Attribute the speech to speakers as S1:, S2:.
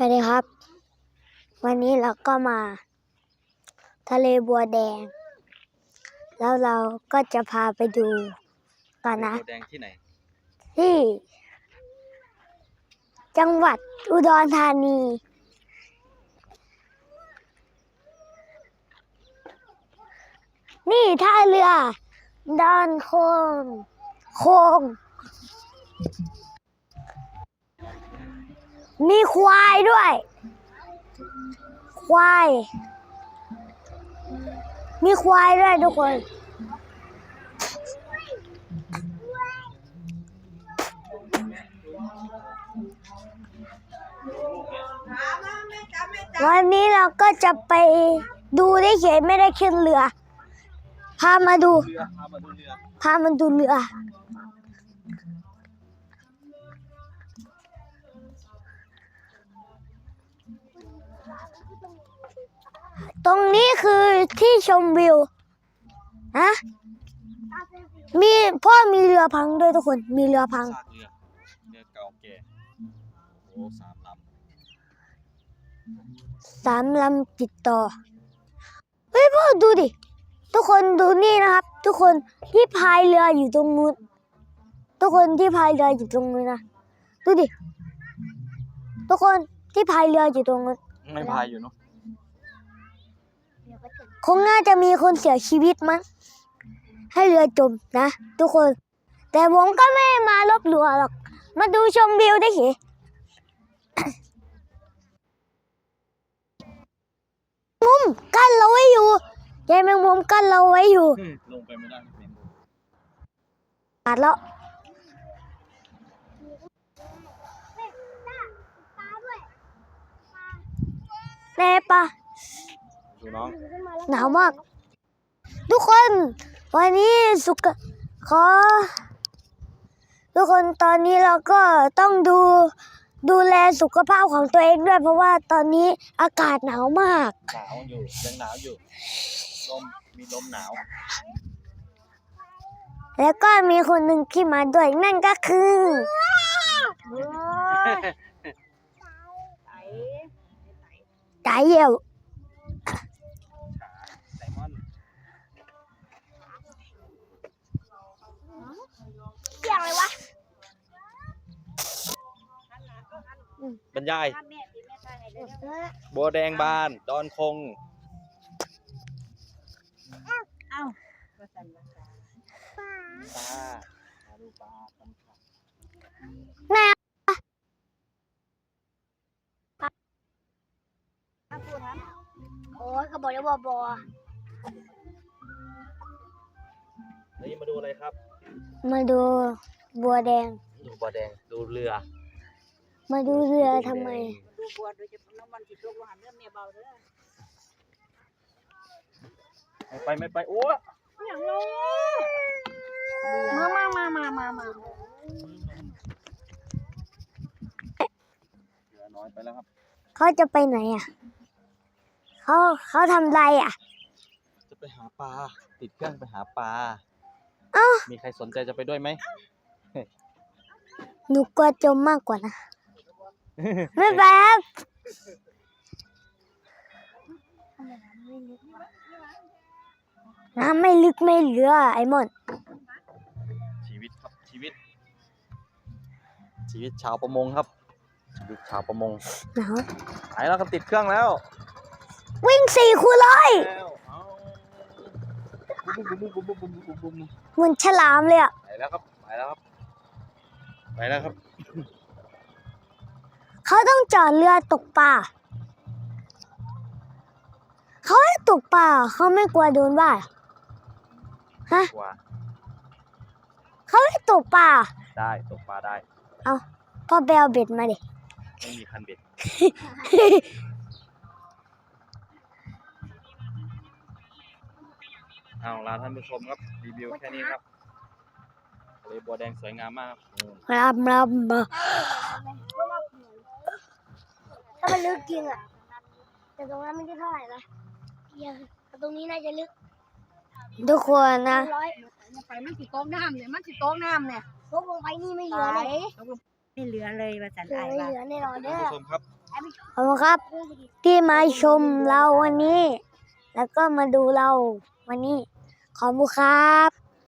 S1: สวัสดีครับ วันนี้เราก็มา ทะเลบัวแดง แล้วเราก็จะพาไปดูกันนะ
S2: โบแดงที่ไหน
S1: ที่ จังหวัดอุดรธานี นี่ท่าเรือ ดอนโคงโคง มีควายด้วย ควาย มีควายด้วยทุกคน วันนี้เราก็จะไปดูได้เฉยไม่ได้ขึ้นเรือ พามาดู
S2: เรือพามาดูเรือ
S1: ตรงนี้คือที่ชมวิวนะมีพ่อมีเรือพังด้วยทุกคน มีเรือพัง
S2: ซากเรือเรือเก่าแก่โอ้สามล
S1: สามลำติดต่อ เฮ้ยพ่อดูดิ ทุกคนดูนี่นะครับ ทุกคนที่พายเรืออยู่ตรงนู้นทุกคนที่พายเรืออยู่ตรงนู้นนะดูดิ ทุกคนที่พายเรืออยู่ตรงนู้นำ
S2: ไม่พายอยู่เนาะ
S1: คงน่าจะมีคนเสียชีวิตมั้งให้เรือจมนะ ทุกคน แต่ผมก็ไม่มาลบหลู่หรอก มาดูชมวิวได้เหรอมุมกั้นเราไว้อยู่ยายแมงมุมกั้นเราไว้อยู่
S2: ลงไปไม่ได้
S1: ขาดแล้วแน่ปะ
S2: ดูน้อง
S1: หนาวมาก ทุกคน วันนี้สุกขอ ทุกคนตอนนี้เราก็ต้องดูดูแลสุขภาพของตัวเองด้วย เพราะว่าตอนนี้อากาศหนาวมาก
S2: หนาวอยู่ยังหนาวอยู่ลมมีลมหนาว
S1: แล้วก็มีคนหนึ่งที่มาด้วยนั่นก็คือตายเหี่ยว
S2: อ
S1: ย่างเลยวะ
S2: บรรยายบัวแดงบาน ดอนคง
S3: เอ้าปลา
S2: ปลาดูปลาปลา
S1: แม่โอ้ยเขาบอกแล้วว่าบอ
S2: แล้วยังมาดูอะไรครับ
S1: มาดูบัวแดง
S2: ดูโบวแดงดูเรือ
S1: มาดูเรือทำไม
S3: ดูบัวโดยเฉพาะน้ำมันติดลูกหันเรื่องเมียเบาเด้อ
S2: ไม่ไปไม่ไปโอ้
S3: อย่างนู้มามามามามามา
S2: เรือน้อยไปแล้วครับ
S1: เขาจะไปไหนอะ เขาเขาทำไรอะ
S2: จะไปหาปลาติดเครื่องไปหาปลา
S1: เอ้า
S2: มีใครสนใจจะไปด้วยไหม
S1: หนูกลัวจมมากกว่านะ ไม่ไปครับน้ำไม่ลึกไม่เหลือไอ้มอน
S2: ชีวิตครับชีวิต ชีวิตชาวประมงครับ ชีวิตชาวประมง
S1: หนาว
S2: ไปแล้วครับติดเครื่องแล้ว
S1: วิ่งสี่คูณร้อย
S2: แล้วเอา
S1: เหมือนฉลามเลยอะ
S2: ไปแล้วครับ ไปแล้วครับ ไปแล้วครับ
S1: เขาต้องจอดเรือตกปลาเขาให้ตกปลาเขาไม่กลัวโดนว่าฮะ
S2: กลัว
S1: เขาให้ตกปลา
S2: ได้ตกปลาได้
S1: เอาพ่อไปเอาเบ็ดมาดิ
S2: ไม่มีคันเบ็ด เอาลาท่านผู้ชมครับรีวิวแค่นี้ครับทะเลบัวแดงสวยงามมากครั
S1: รำบ่ถ้ามันลึกจริงอะ แต่ตรงนั้นไม่ได้เท่าไหร่นะยังตรงนี้น่าจะลึก ทุกคนนะ
S3: ไปมันสิโต๊ะน้ำเนี่ยมันสิโต๊ะน้ำเนี่ย
S1: ลงไปนี่ไม่เหลือเลย
S3: ไม่เหลือเลยมาสันไอ้
S1: ไม่เหลือในรอเด้อขอบคุณครับที่มาชมเราวันนี้ แล้วก็มาดูเรา วันนี้ขอบคุณครับ